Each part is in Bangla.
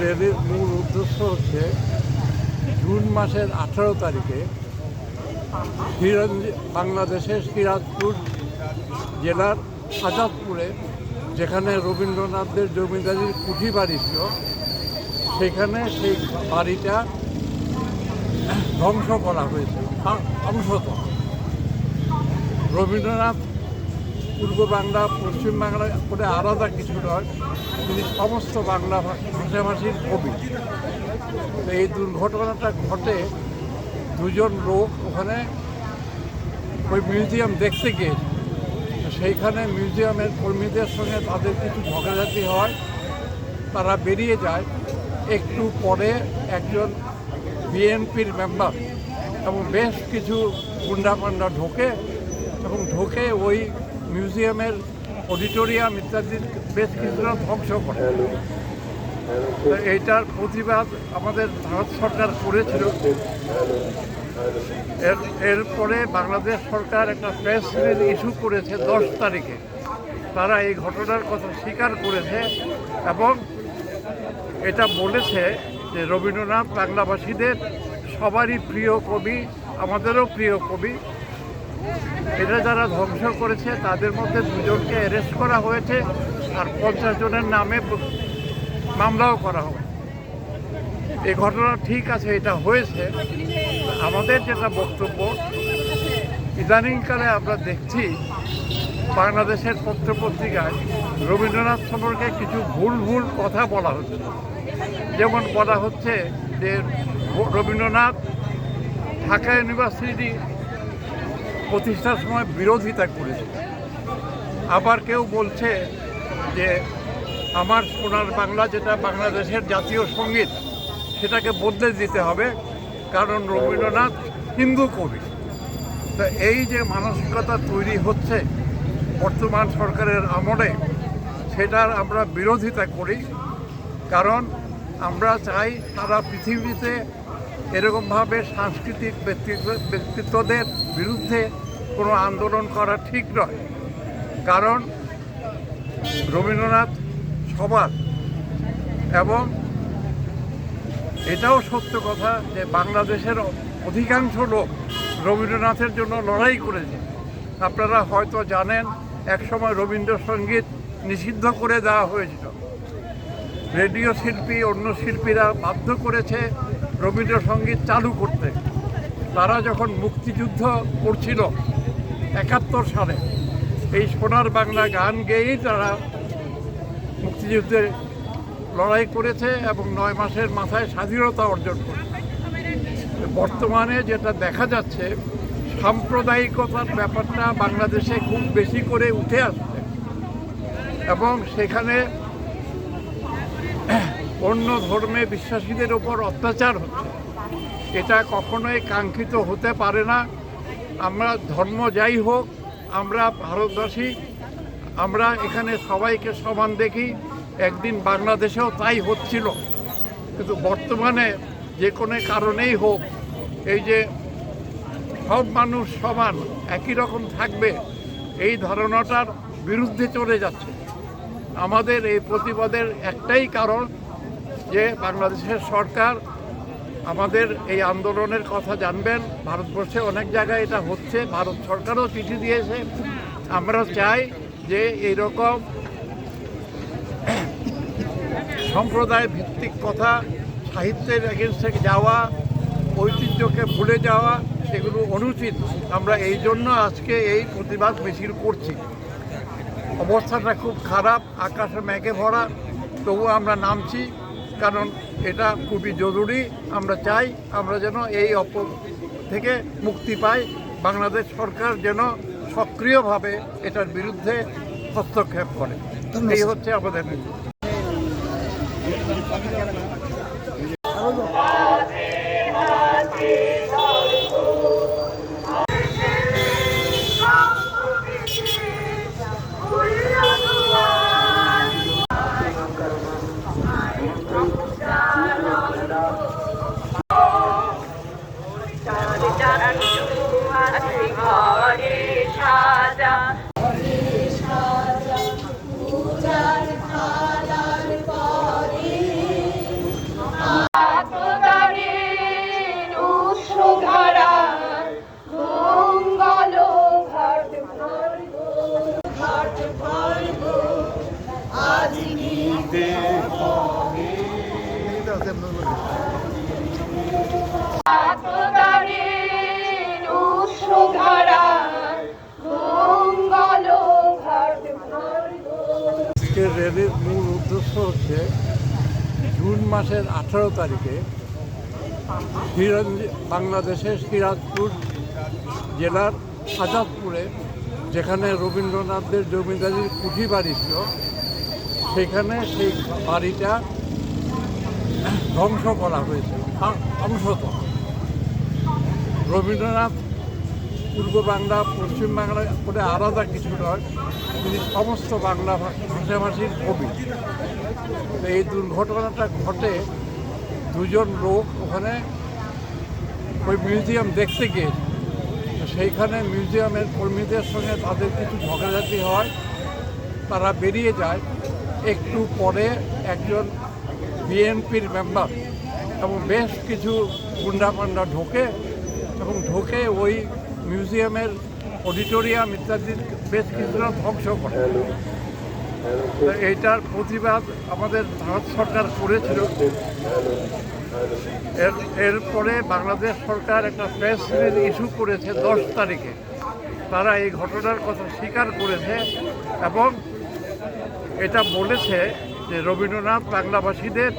র্যালির মূল উদ্দেশ্য হচ্ছে জুন মাসের আঠারো তারিখে বাংলাদেশের সিরাজপুর জেলার আজাদপুরে, যেখানে রবীন্দ্রনাথদের জমিদারির কুঠি বাড়ি ছিল সেখানে সেই বাড়িটা ধ্বংস করা হয়েছে অংশত রবীন্দ্রনাথ, পূর্ব বাংলা, পশ্চিম বাংলা করে আলাদা কিছু নয়, তিনি সমস্ত বাংলা ভাষাভাষীর কবি। তো এই দুর্ঘটনাটা ঘটে দুজন লোক ওখানে ওই মিউজিয়াম দেখতে গিয়েছে। সেইখানে মিউজিয়ামের কর্মীদের সঙ্গে তাদের কিছু ঝগড়াঝাটি হয়, তারা বেরিয়ে যায়। একটু পরে একজন বিএনপির মেম্বার এবং বেশ কিছু গুন্ডাপান্ডা ঢোকে এবং ঢোকে ওই মিউজিয়ামের অডিটোরিয়াম ইত্যাদি বেশ কিছুটা ধ্বংস করে। এইটার প্রতিবাদ আমাদের ভারত সরকার করেছিল। এর, এরপরে বাংলাদেশ সরকার একটা প্রেস রিলিজ ইস্যু করেছে দশ তারিখে। তারা এই ঘটনার কথা স্বীকার করেছে এবং এটা বলেছে যে রবীন্দ্রনাথ বাংলাভাষীদের সবারই প্রিয় কবি, আমাদেরও প্রিয় কবি। এটা যারা ধ্বংস করেছে, তাদের মধ্যে দুজনকে অ্যারেস্ট করা হয়েছে আর পঞ্চাশ জনের নামে মামলাও করা হবে এই ঘটনা ঠিক আছে, এটা হয়েছে। আমাদের যেটা বক্তব্য, ইদানিংকালে আমরা দেখছি বাংলাদেশের পত্রপত্রিকায় রবীন্দ্রনাথ সম্পর্কে কিছু ভুল ভুল কথা বলা হচ্ছে। যেমন বলা হচ্ছে যে রবীন্দ্রনাথ ঢাকা ইউনিভার্সিটি প্রতিষ্ঠার সময় বিরোধিতা করেছে। আবার কেউ বলছে যে আমার সোনার বাংলা যেটা বাংলাদেশের জাতীয় সংগীত, সেটাকে বদলে দিতে হবে কারণ রবীন্দ্রনাথ হিন্দু কবি। তো এই যে মানসিকতা তৈরি হচ্ছে বর্তমান সরকারের আমলে সেটার আমরা বিরোধিতা করি, কারণ আমরা চাই সারা পৃথিবীতে এরকমভাবে সাংস্কৃতিক ব্যক্তিত্ব, ব্যক্তিত্বদের বিরুদ্ধে কোনো আন্দোলন করা ঠিক নয়। কারণ রবীন্দ্রনাথ সবার এবং এটাও সত্য কথা যে বাংলাদেশের অধিকাংশ লোক রবীন্দ্রনাথের জন্য লড়াই করেছে। আপনারা হয়তো জানেন, একসময় রবীন্দ্রসঙ্গীত নিষিদ্ধ করে দেওয়া হয়েছিল। রেডিও শিল্পী, অন্য শিল্পীরা বাধ্য করেছে রবীন্দ্রসঙ্গীত চালু করতে। তারা যখন মুক্তিযুদ্ধ করছিল একাত্তর সালে, এই সোনার বাংলা গান গেয়েই তারা মুক্তিযুদ্ধে লড়াই করেছে এবং নয় মাসের মাথায় স্বাধীনতা অর্জন করেছে। বর্তমানে যেটা দেখা যাচ্ছে, সাম্প্রদায়িকতার ব্যাপারটা বাংলাদেশে খুব বেশি করে উঠে আসছে। এবং সেখানে অন্য ধর্মে বিশ্বাসীদের ওপর অত্যাচার হচ্ছে। এটা কখনোই কাঙ্ক্ষিত হতে পারে না। আমরা ধর্ম যাই হোক, আমরা ভারতবাসী, আমরা এখানে সবাইকে সমান দেখি। একদিন বাংলাদেশেও তাই হচ্ছিল। কিন্তু বর্তমানে যে কোনো কারণেই হোক, এই যে সব মানুষ সমান, একই রকম থাকবে, এই ধারণাটার বিরুদ্ধে চলে যাচ্ছে। আমাদের এই প্রতিবাদের একটাই কারণ যে বাংলাদেশের সরকার আমাদের এই আন্দোলনের কথা জানবেন। ভারতবর্ষে অনেক জায়গায় এটা হচ্ছে। ভারত সরকারও চিঠি দিয়েছে। আমরা চাই যে এইরকম সম্প্রদায় ভিত্তিক কথা, সাহিত্যের এগেনস্টে যাওয়া, ঐতিহ্যকে ভুলে যাওয়া, সেগুলো অনুচিত। আমরা এই জন্য আজকে এই প্রতিবাদ মিছিল করছি। অবস্থাটা খুব খারাপ আকাশে মেঘে ভরা তবু আমরা নামছি কারণ এটা খুবই জরুরি। আমরা চাই আমরা যেন এই অপ থেকে মুক্তি পাই। বাংলাদেশ সরকার যেন সক্রিয়ভাবে এটার বিরুদ্ধে হস্তক্ষেপ করে। এই হচ্ছে আমাদের হচ্ছে, জুন মাসের আঠারো তারিখে বাংলাদেশের সিরাজপুর জেলার আজাদপুরে, যেখানে রবীন্দ্রনাথদের জমিদারির কুঠি বাড়ি ছিল, সেখানে সেই বাড়িটা ধ্বংস করা হয়েছে অংশত রবীন্দ্রনাথ পূর্ব বাংলা, পশ্চিম বাংলা করে আলাদা কিছু নয়, তিনি সমস্ত বাংলা ভাষাভাষীর কবি। এই দুর্ঘটনাটা ঘটে দুজন লোক ওখানে ওই মিউজিয়াম দেখতে গিয়েছে তো সেইখানে মিউজিয়ামের কর্মীদের সঙ্গে তাদের কিছু ঝগড়াঝাটি হয়। তারা বেরিয়ে যায়। একটু পরে একজন বিএনপির মেম্বার এবং বেশ কিছু গুন্ডা পান্ডা ঢোকে এবং ঢোকে ওই মিউজিয়ামের অডিটোরিয়াম ইত্যাদির বেশ কিছুটা ধ্বংস করে। এইটার প্রতিবাদ আমাদের ভারত সরকার করেছিল। এর, এরপরে বাংলাদেশ সরকার একটা প্রেস ইস্যু করেছে দশ তারিখে। তারা এই ঘটনার কথা স্বীকার করেছে এবং এটা বলেছে যে রবীন্দ্রনাথ বাংলাভাষীদের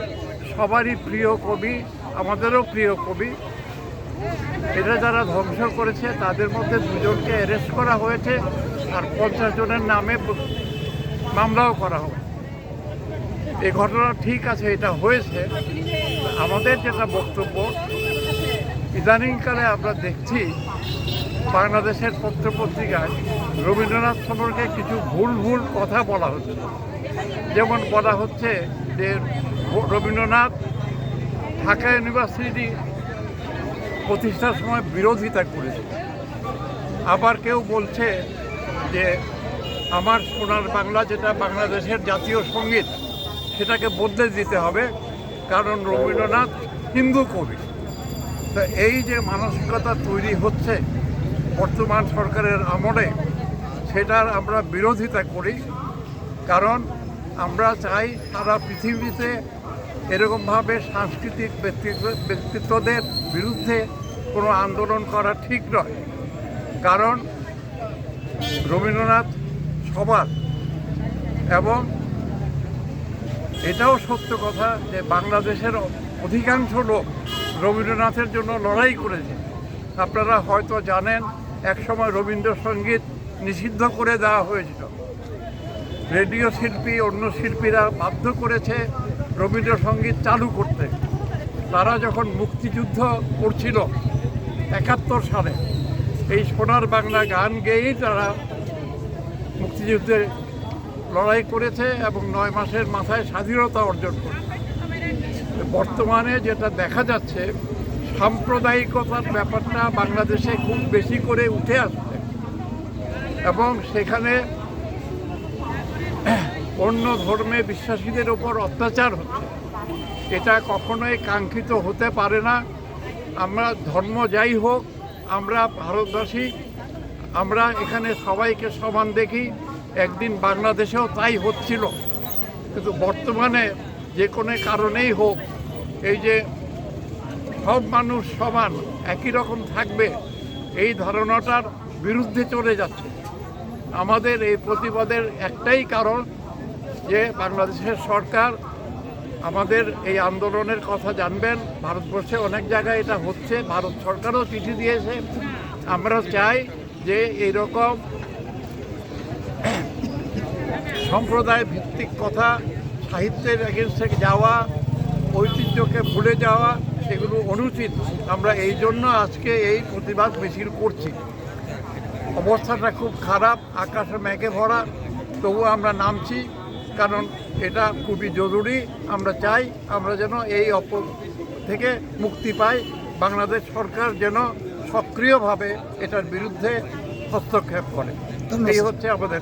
সবারই প্রিয় কবি, আমাদেরও প্রিয় কবি। এটা যারা ধ্বংস করেছে তাদের মধ্যে দুজনকে অ্যারেস্ট করা হয়েছে আর পঞ্চাশ জনের নামে মামলাও করা হবে। এই ঘটনা ঠিক আছে, এটা হয়েছে। আমাদের যেটা বক্তব্য, ইদানিংকালে আমরা দেখছি বাংলাদেশের পত্রপত্রিকায় রবীন্দ্রনাথ সম্পর্কে কিছু ভুল ভুল কথা বলা হচ্ছে। যেমন বলা হচ্ছে যে রবীন্দ্রনাথ ঢাকা ইউনিভার্সিটি প্রতিষ্ঠার সময় বিরোধিতা করেছে। আবার কেউ বলছে যে আমার সোনার বাংলা যেটা বাংলাদেশের জাতীয় সংগীত, সেটাকে বদলে দিতে হবে কারণ রবীন্দ্রনাথ হিন্দু কবি। তো এই যে মানসিকতা তৈরি হচ্ছে বর্তমান সরকারের আমলে, সেটার আমরা বিরোধিতা করি, কারণ আমরা চাই সারা পৃথিবীতে এরকমভাবে সাংস্কৃতিক ব্যক্তিত্ব, ব্যক্তিত্বদের বিরুদ্ধে কোনো আন্দোলন করা ঠিক নয়। কারণ রবীন্দ্রনাথ সবার এবং এটাও সত্য কথা যে বাংলাদেশের অধিকাংশ লোক রবীন্দ্রনাথের জন্য লড়াই করেছে। আপনারা হয়তো জানেন, একসময় রবীন্দ্রসঙ্গীত নিষিদ্ধ করে দেওয়া হয়েছিল। রেডিও শিল্পী, অন্য শিল্পীরা বাধ্য করেছে রবীন্দ্রসঙ্গীত চালু করতে। তারা যখন মুক্তিযুদ্ধ করছিল একাত্তর সালে, এই সোনার বাংলা গান গেয়েই তারা মুক্তিযুদ্ধে লড়াই করেছে এবং নয় মাসের মাথায় স্বাধীনতা অর্জন করেছে। বর্তমানে যেটা দেখা যাচ্ছে, সাম্প্রদায়িকতার ব্যাপারটা বাংলাদেশে খুব বেশি করে উঠে আসছে। এবং সেখানে অন্য ধর্মে বিশ্বাসীদের ওপর অত্যাচার হচ্ছে। এটা কখনোই কাঙ্ক্ষিত হতে পারে না। আমরা ধর্ম যাই হোক, আমরা ভারতবাসী, আমরা এখানে সবাইকে সমান দেখি। একদিন বাংলাদেশেও তাই হচ্ছিল। কিন্তু বর্তমানে যে কোনো কারণেই হোক, এই যে সব মানুষ সমান, একই রকম থাকবে, এই ধারণাটার বিরুদ্ধে চলে যাচ্ছে। আমাদের এই প্রতিবাদের একটাই কারণ যে বাংলাদেশের সরকার আমাদের এই আন্দোলনের কথা জানবেন। ভারতবর্ষে অনেক জায়গায় এটা হচ্ছে। ভারত সরকারও চিঠি দিয়েছে। আমরা চাই যে এইরকম সম্প্রদায় ভিত্তিক কথা সাহিত্যের এগেনস্টে যাওয়া ঐতিহ্যকে ভুলে যাওয়া সেগুলো অনুচিত। আমরা এই জন্য আজকে এই প্রতিবাদ মিছিল করছি। অবস্থাটা খুব খারাপ আকাশে মেঘে ভরা তবু আমরা নামছি কারণ এটা খুবই জরুরি। আমরা চাই আমরা যেন এই অপ থেকে মুক্তি পাই। বাংলাদেশ সরকার যেন সক্রিয়ভাবে এটার বিরুদ্ধে হস্তক্ষেপ করে। এই হচ্ছে আমাদের